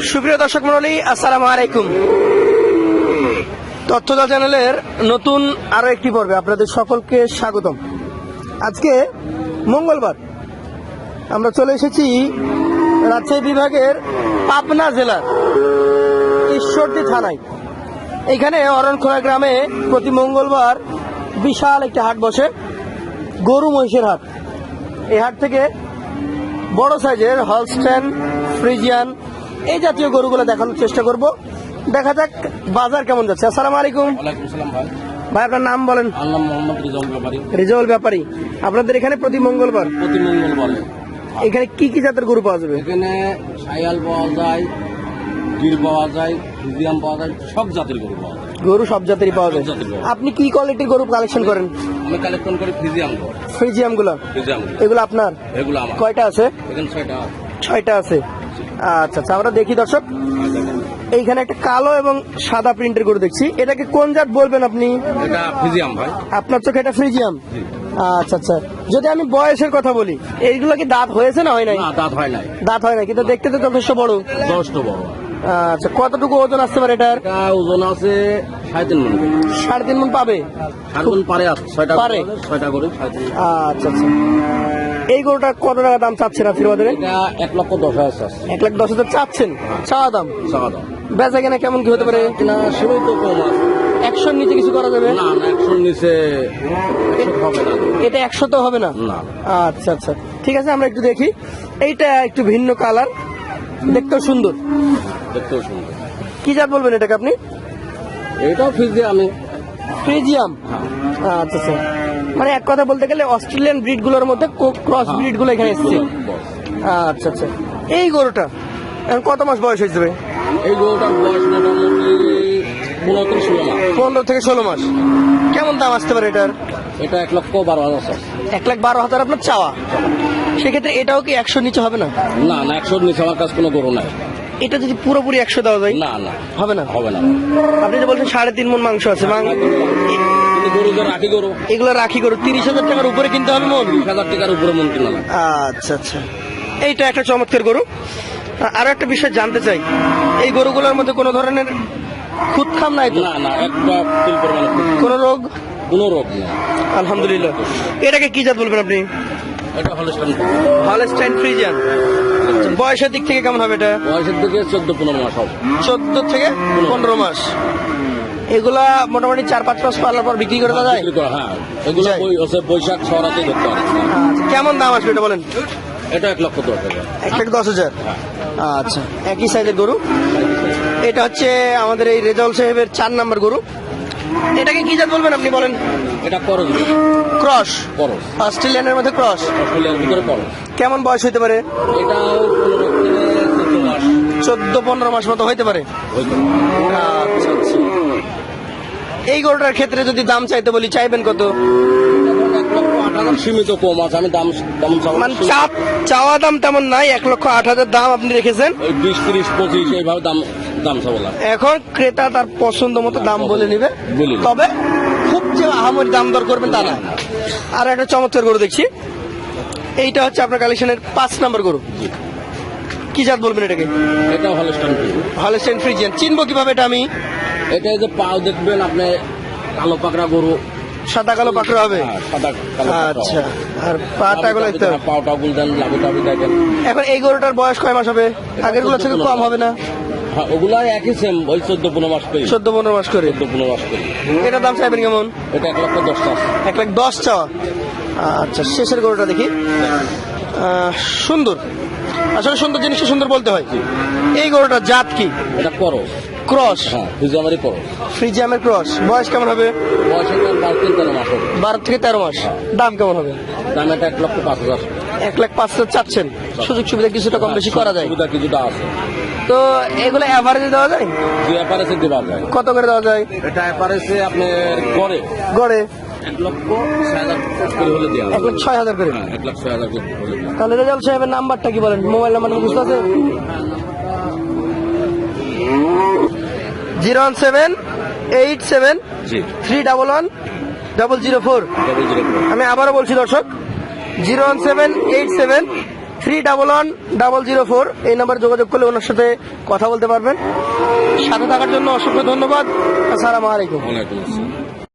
সুপ্রিয় দর্শক মন্ডলী, আসসালামু আলাইকুম। তথ্যদা চ্যানেলের নতুন আরও একটি পর্বে আপনাদের সকলকে স্বাগতম। আজকে মঙ্গলবার আমরা চলে এসেছি রাজশাহী বিভাগের পাবনা জেলার ঈশ্বরদী থানায়। এখানে অরণখোলা গ্রামে প্রতি মঙ্গলবার বিশাল একটি হাট বসে, গরু মহিষের হাট। এই হাট থেকে বড় সাইজের হলস্টেন ফ্রিজিয়ান এই জাতীয় গরুগুলো দেখানোর চেষ্টা করব। দেখা যাক বাজার কেমন যাচ্ছে। আসসালামু আলাইকুম। ভাই। আপনার নাম বলেন। আমার রিজাউল ব্যাপারী। রিজল ব্যাপারী। আপনাদের এখানে প্রতি মঙ্গলবার? প্রতি মঙ্গলবারে। এখানে কি কি জাতের গরু পাওয়া যাবে? এখানে সাইয়াল পাওয়া যায় গির পাওয়া যায় ফিজিয়াম পাওয়া যায় সব জাতের গরু পাওয়া যায়। গরু সব জাতেরই পাওয়া যায়। আপনি কি কোয়ালিটির গরু কালেকশন করেন? আমি কালেকশন করি ফিজিয়াম গরু। ফ্রিজিয়ামগুলো এগুলো আপনার? এগুলো আমার। কয়টা আছে? এখানে ছয়টা। ছয়টা আছে। আচ্ছা আচ্ছা আমরা দেখি দর্শক। এইখানে একটা কালো এবং সাদা প্রিন্টের গরু দেখছি। এটাকে কোন জাত বলবেন আপনি? এটা ফিজিয়াম ভাই। আপনার চোখে এটা ফ্রিজিয়াম? আচ্ছা আচ্ছা। যদি আমি বয়সের কথা বলি এইগুলো কি দাঁত হয়েছে না হয় নাই? দাঁত হয় নাই। দাঁত হয় না কিন্তু দেখতে তো যথেষ্ট বড়। দশটা বড়। আচ্ছা কতটুকু ওজন আসতে পারে এটার? ওজন আছে সাড়ে তিন মন। সাড়ে তিন মন পাবে? সাড়ে তিন পারে ছয়টা পারে? ছয়টা করে। আচ্ছা আচ্ছা। এই গরুটা কত টাকা দাম চাচ্ছেন আপনি বাজারে? এক লক্ষ দশ হাজার এক লাখ দশ হাজার চাচ্ছেন? চাওয়া দাম? চাওয়া দাম। বেচা কেনা কেমন কি হতে পারে? কিনা সেটাই তো কম আছে। একশোর নিচে কিছু করা যাবে? না না একশোর নিচে হবে না। এটা একশো তো হবে না? না। আচ্ছা আচ্ছা। ঠিক আছে আমরা একটু দেখি। এইটা একটু ভিন্ন কালার। দেখতেও সুন্দর। দেখতেও সুন্দর। কি জাত বলবেন এটাকে আপনি? আমি ফ্রিজিয়াম? হ্যাঁ। আচ্ছা আচ্ছা। মানে এক কথা বলতে গেলে অস্ট্রেলিয়ান ব্রিডগুলোর মধ্যে ক্রস ব্রিডগুলো এখানে এসছে। আচ্ছা আচ্ছা। এই গরুটা এখন কত মাস বয়স হয়েছে এই গরুটার বয়স মোটামুটি পনেরো থেকে ষোলো মাস। কেমন দাম আসতে পারে এটার? এটা এক লক্ষ বারো হাজার এক লাখ বারো হাজার আপনার চাওয়া। সেক্ষেত্রে এটাও কি একশো নিচে হবে না? না না একশোর নিচে আমার কাছে কোনো গরু নাই। এটা যদি পুরোপুরি একশো দেওয়া যায়? না না। হবে না? হবে না। আপনি যে বলছেন সাড়ে তিন মন মাংস আছে গরু রাখি গরু এগুলো রাখি গরু তিরিশ হাজার টাকার উপরে কিনতে হবে মন। বিশ হাজার টাকার উপরে মন কিনা আচ্ছা আচ্ছা। এইটা একটা চমৎকার গরু। আরও একটা বিষয় জানতে চাই। এই গরুগুলোর মধ্যে কোনো ধরনের খুদখাম নাই না না একটা কোনো রোগ? কোনো রোগ আলহামদুলিল্লাহ। এটাকে কি জাত বলবেন আপনি? এটা হলে হলস্টাইন ফ্রিজিয়ান। বয়সের দিক থেকে কেমন হবে এটা? বয়সের দিকে চোদ্দ পনেরো মাস হবে। চোদ্দ থেকে পনেরো মাস। এগুলা মোটামুটি চার পাঁচ মাস পালার পর বিক্রি করে দেওয়া যায়? হ্যাঁ। এগুলো বৈশাখ ছড়াতে ধরতে আচ্ছা, কেমন দাম আসবে এটা বলেন? এটা এক লক্ষ দশ হাজার। এক লাখ দশ হাজার? আচ্ছা একই সাইজের গরু? এটা হচ্ছে আমাদের এই রেজাউল সাহেবের চার নাম্বার গরু। এটাকে কি জাত বলবেন আপনি বলেন? এটা করো ক্রস? করো অস্ট্রেলিয়ানের মধ্যে ক্রস? অস্ট্রেলিয়ার ভিতরে করো কেমন বয়স হইতে পারে? পনেরো চোদ্দ পনেরো মাস মতো হইতে পারে। আচ্ছা আচ্ছা। এই গরুটার ক্ষেত্রে যদি দাম চাইতে বলি চাইবেন কত? সীমিত কম আছে আমি দাম দাম মানে চাপ চাওয়া দাম তেমন নাই এক লক্ষ আট হাজার দাম আপনি রেখেছেন। বিশ তিরিশ পঁচিশ এইভাবে দাম দাম না। এখন ক্রেতা তার পছন্দ মতো দাম বলে নিবে। বলে নিবে। তবে খুব যে আহামরি দাম দর করবেন তা না। আর একটা চমৎকার গরু দেখছি। এইটা হচ্ছে আপনার কালেকশনের পাঁচ নাম্বার গরু। কি জাত বলবেন এটাকে? এটা হলে স্ট্যান্ড হলস্টাইন ফ্রিজিয়ান চিনবো কীভাবে এটা আমি? এটা যে পাও দেখবেন আপনি কালো পাকড়া গরু। সাদা কালো পাকড়া হবে? হ্যাঁ, সাদা কালো আচ্ছা। আর পাটা গুলো দেখতে হবে। পাওটা গুল দেন লাভি টাভি দেখেন। এখন এই গরুটার বয়স কয় মাস হবে? আগেরগুলো থেকে কম হবে না? হ্যাঁ ওগুলা একই সেম ওই চোদ্দ পনেরো মাস করি। চোদ্দ পনেরো মাস করে। চোদ্দ পনেরো মাস করি। এটার দাম চাইবেন কেমন? এটা এক লক্ষ দশটা আছে এক লাখ দশ চাওয়া। আচ্ছা শেষের গরুটা দেখি। সুন্দর। আসলে সুন্দর জিনিসটা সুন্দর বলতে হয় এই গরুটা জাত কি? এটা করো ক্রস? হ্যাঁ ফিজামারি করো ফ্রিজিয়ামের ক্রস। বয়স কেমন হবে? বয়স বারো তিন তেরো মাস হবে। বারো থেকে তেরো মাস। দাম কেমন হবে? দাম এটা এক লক্ষ পাঁচ হাজার। এক লাখ পাঁচ হাজার চাচ্ছেন। সুযোগ সুবিধা কিছুটা কম বেশি করা যায়। সুবিধা কিছুটা আছে। তো এগুলো অ্যাভারেজে দেওয়া যায়? যে অ্যাপারেসে দেওয়া যায়। কত করে দেওয়া যায়? এটা অ্যাপারেসে আপনি করে গড়ে? এক লক্ষ ছয় হাজার করে হলে দেওয়া এক লাখ ছয় হাজার করে। হ্যাঁ এক লাখ ছয় হাজার করে তাহলে রেজাল সাহেবের নাম্বারটা কি বলেন? মোবাইল নাম্বার বুঝতে আছে? Zero one seven eight seven three double one double zero four. আমি আবারও বলছি দর্শক zero one seven eight seven three double one double zero four. এই নাম্বারে যোগাযোগ করলে ওনার সাথে কথা বলতে পারবেন। সাথে থাকার জন্য অসংখ্য ধন্যবাদ। আসসালামু আলাইকুম। ওয়ালাইকুম আসসালাম।